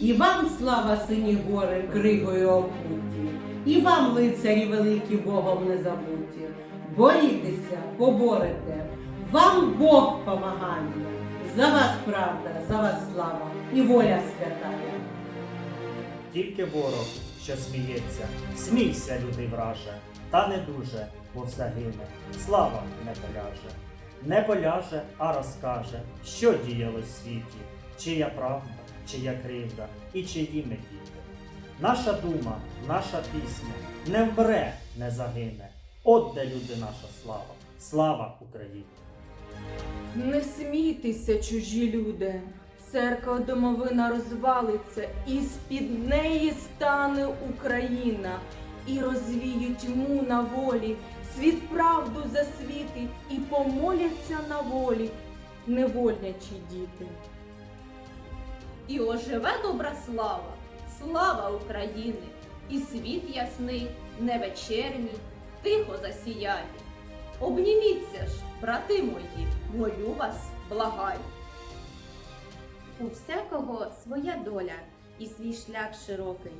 І вам слава сині гори, кригою окуті, і вам, лицарі великі, Богом не забуті. Борітеся, поборете, вам Бог помагає. За вас правда, за вас слава і воля святая. Тільки ворог, що сміється, смійся, лютий враже, та не дуже, бо все слава не поляже. Не поляже, а розкаже, що діяло в світі, чия правда, чия кривда і чиї ми діти. Наша дума, наша пісня не вмре, не загине. От де люди наша слава, слава Україні! Не смійтеся, чужі люди. Церква домовина розвалиться, і з-під неї стане Україна, і розвіють тьму на волі, світ правду засвітить, помоляться на волі невольнячі діти. І оживе добра слава, слава України, і світ ясний, не вечерній, тихо засіяє. Обніміться ж, брати мої, молю вас, благаю. У всякого своя доля і свій шлях широкий.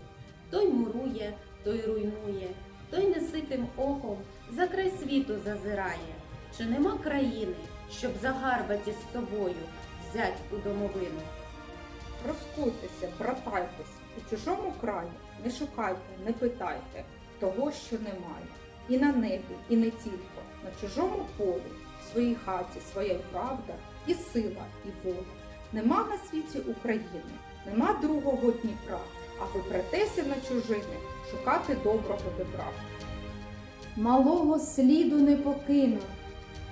Той мурує, той руйнує, той неситим оком за край світу зазирає. Чи нема країни, щоб загарбати з собою взять у домовину? Розкуйтеся, братайтесь, у чужому краї не шукайте, не питайте того, що немає. І на небі, і не тільки, на чужому полі, в своїй хаті своя й правда, і сила, і воля. Нема на світі України, нема другого Дніпра, а ви претеся на чужини шукати доброго добра. малого сліду не покину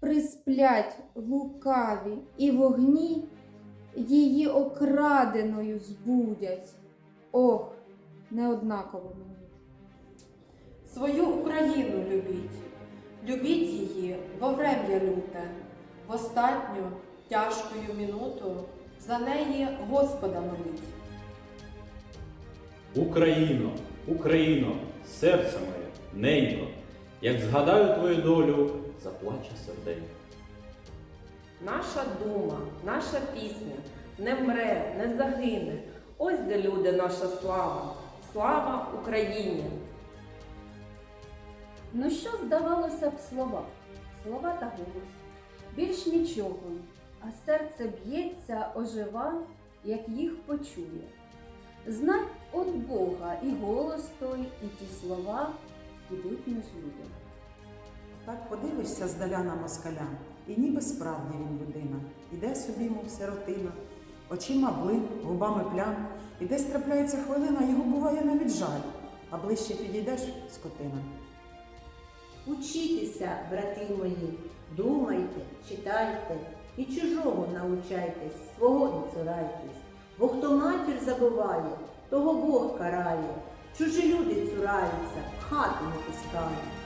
присплять лукаві і вогні, її окраденою збудять. Ох, не однаково мені. Свою Україну любіть, любіть її во врем'я люте, в останню тяжкою минуту за неї Господа моліть. Україно, Україно, серце моє, ненько, як згадаю твою долю, заплаче серденько. Наша дума, наша пісня не мре, не загине. Ось де люди наша слава, слава Україні! Ну що здавалося б слова? Слова та голос. Більш нічого, а серце б'ється, ожива, як їх почує. Знай от Бога і голос той, і ті слова ідуть між людьми. Так подивишся здаля на москаля, і ніби справді він людина. Іде собі, мов сиротина, очима блин, губами плям, і десь трапляється хвилина, його буває навіть жаль, а ближче підійдеш скотина. Учітеся, брати мої, думайте, читайте і чужого научайтесь, свого не цурайтесь. Бо хто матір забуває, того Бог карає. Чужі люди цураються, хату не пускають.